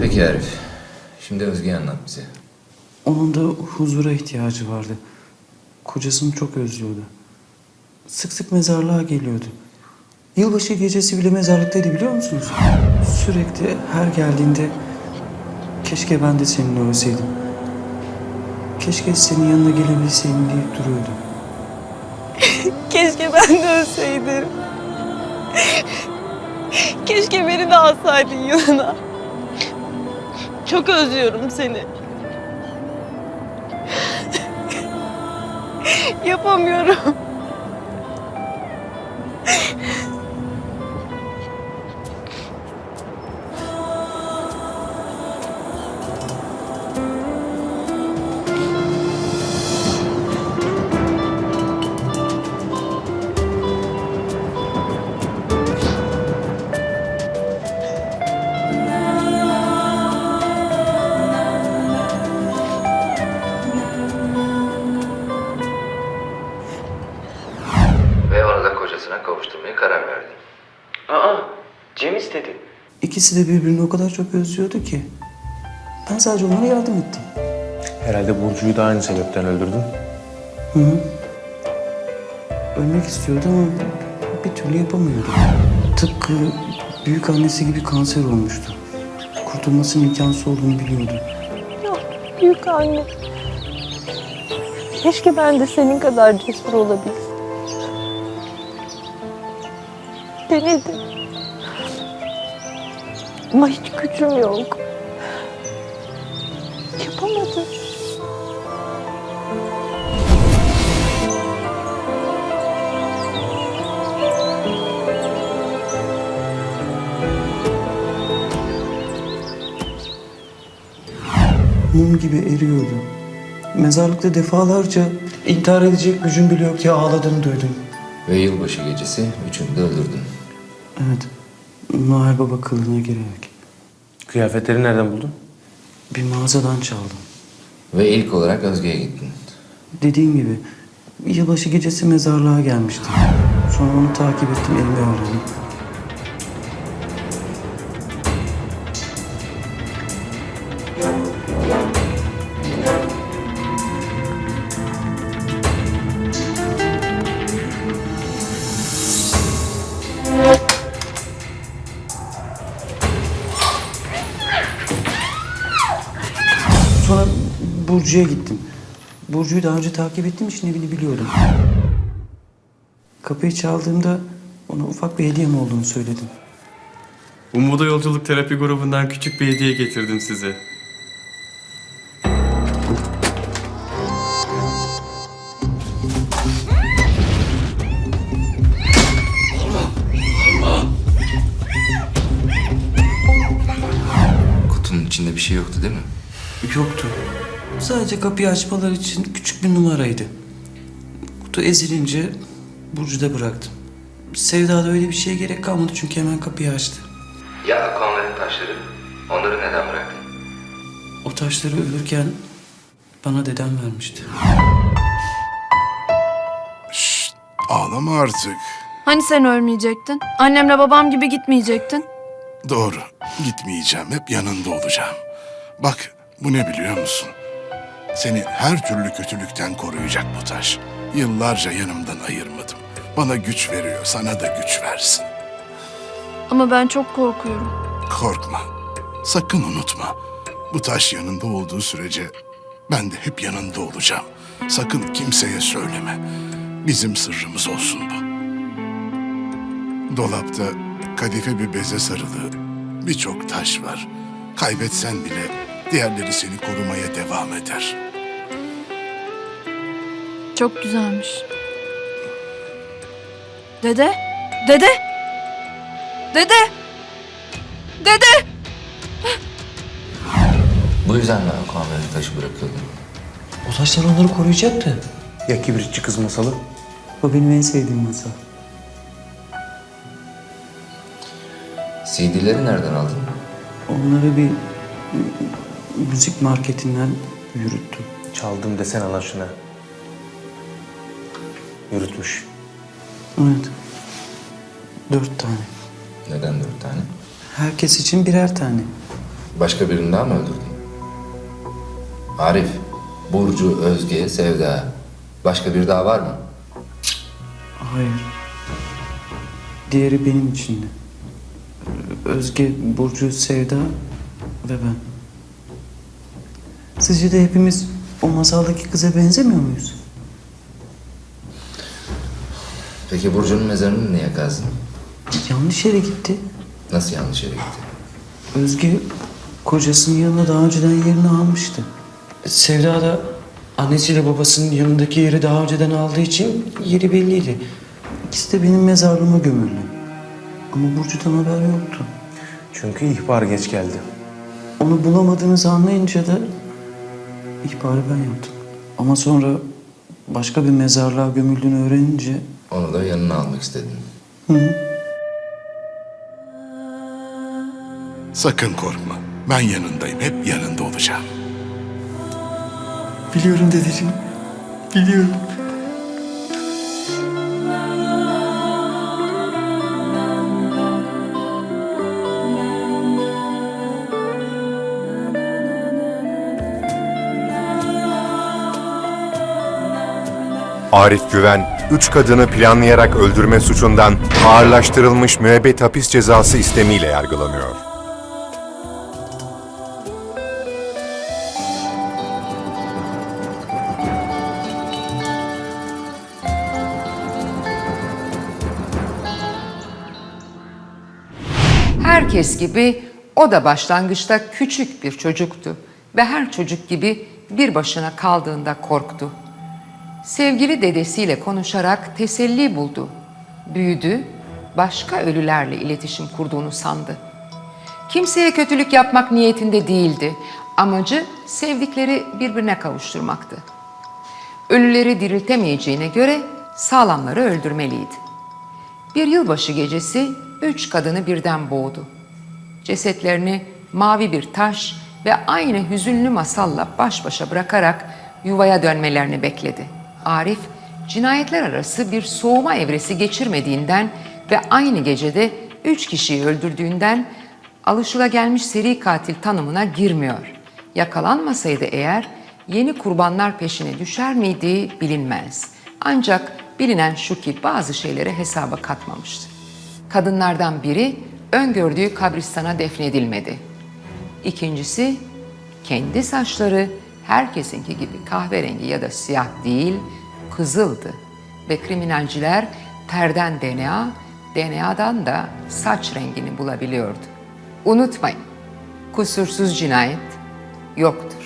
Peki Arif. Şimdi Özge'yi anlat bize. Onun da huzura ihtiyacı vardı. Kocasını çok özlüyordu. Sık sık mezarlığa geliyordu. Yılbaşı gecesi bile mezarlıktaydı biliyor musunuz? Sürekli her geldiğinde keşke ben de seninle ölseydim. Keşke senin yanına gelebilseydim deyip duruyordu. Keşke ben de ölseydim. Keşke beni de alsaydın yanına. Çok özlüyorum seni. Yapamıyorum. Kavuşturmaya karar verdi. Aa, Cem istedi. İkisi de birbirini o kadar çok özlüyordu ki. Ben sadece onlara yardım ettim. Herhalde Burcu'yu da aynı sebepten öldürdün. Hı hı. Ölmek istiyordu ama bir türlü yapamıyordu. Tıpkı büyük annesi gibi kanser olmuştu. Kurtulmasının imkansız olduğunu biliyordu. Ya büyük anne. Keşke ben de senin kadar cesur olabilsem. Denedim. Ama hiç gücüm yok. Yapamadım. Mum gibi eriyordu. Mezarlıkta defalarca intihar edecek gücüm bile yok diye ağladığını duydum. Ve yılbaşı gecesi üçünü de öldürdün. Evet. Noel Baba kılığına girerek. Kıyafetleri nereden buldun? Bir mağazadan çaldım. Ve ilk olarak Özge'ye gittin. Dediğim gibi yılbaşı gecesi mezarlığa gelmiştim. Sonra onu takip ettim elime öğrendim. Burcu'ya gittim. Burcu'yu daha önce takip ettiğim için evini biliyordum. Kapıyı çaldığımda ona ufak bir hediyem olduğunu söyledim. Umuda Yolculuk Terapi grubundan küçük bir hediye getirdim size. Kutunun içinde bir şey yoktu değil mi? Yoktu. Sadece kapıyı açmaları için küçük bir numaraydı. Kutu ezilince Burcu'da bıraktım. Sevda'da öyle bir şeye gerek kalmadı çünkü hemen kapıyı açtı. Ya Aquamar'ın taşları? Onları neden bıraktın? O taşları ölürken bana dedem vermişti. Ağlama artık. Hani sen ölmeyecektin? Annemle babam gibi gitmeyecektin. Doğru. Gitmeyeceğim. Hep yanında olacağım. Bak bu ne biliyor musun? Seni her türlü kötülükten koruyacak bu taş. Yıllarca yanımdan ayırmadım. Bana güç veriyor. Sana da güç versin. Ama ben çok korkuyorum. Korkma. Sakın unutma. Bu taş yanında olduğu sürece ben de hep yanında olacağım. Sakın kimseye söyleme. Bizim sırrımız olsun bu. Dolapta kadife bir beze sarılı birçok taş var. Kaybetsen bile diğerleri seni korumaya devam eder. Çok güzelmiş. Dede? Dede? Dede? Dede? Bu yüzden mi Aquamar'ın taşı bırakıyordun? O taşlar onları koruyacaktı. Ya kibritçi kız masalı? O benim en sevdiğim masal. CD'leri nereden aldın? Onları bir müzik marketinden yürüttüm. Çaldım desene lan şuna. Yürütmüş. Evet. Dört tane. Neden dört tane? Herkes için birer tane. Başka birini daha mı öldürdün? Arif, Burcu, Özge, Sevda. Başka bir daha var mı? Hayır. Diğeri benim içinde. Özge, Burcu, Sevda ve ben. Sizce de hepimiz o masaldaki kıza benzemiyor muyuz? Peki Burcu'nun mezarını niye kazdın? Yanlış yere gitti. Nasıl yanlış yere gitti? Özge kocasının yanına daha önceden yerini almıştı. Sevda da annesiyle babasının yanındaki yeri daha önceden aldığı için yeri belliydi. İkisi de benim mezarlığıma gömüldü. Ama Burcu'dan haber yoktu. Çünkü ihbar geç geldi. Onu bulamadığınızı anlayınca da ihbarı ben yaptım. Ama sonra başka bir mezarlığa gömüldüğünü öğrenince Onu da yanına almak istedin. Sakın korkma. Ben yanındayım. Hep yanında olacağım. Biliyorum dedeciğim. Biliyorum. Arif Güven, üç kadını planlayarak öldürme suçundan ağırlaştırılmış müebbet hapis cezası istemiyle yargılanıyor. Herkes gibi o da başlangıçta küçük bir çocuktu ve her çocuk gibi bir başına kaldığında korktu. Sevgili dedesiyle konuşarak teselli buldu. Büyüdü, başka ölülerle iletişim kurduğunu sandı. Kimseye kötülük yapmak niyetinde değildi. Amacı sevdikleri birbirine kavuşturmaktı. Ölüleri diriltemeyeceğine göre sağlamları öldürmeliydi. Bir yılbaşı gecesi üç kadını birden boğdu. Cesetlerini mavi bir taş ve aynı hüzünlü masalla baş başa bırakarak yuvaya dönmelerini bekledi. Arif, cinayetler arası bir soğuma evresi geçirmediğinden ve aynı gecede üç kişiyi öldürdüğünden alışılagelmiş seri katil tanımına girmiyor. Yakalanmasaydı eğer yeni kurbanlar peşine düşer miydi bilinmez. Ancak bilinen şu ki bazı şeyleri hesaba katmamıştı. Kadınlardan biri öngördüğü kabristana defnedilmedi. İkincisi kendi saçları herkesinki gibi kahverengi ya da siyah değil, kızıldı ve kriminalciler terden DNA, DNA'dan da saç rengini bulabiliyordu. Unutmayın, kusursuz cinayet yoktur.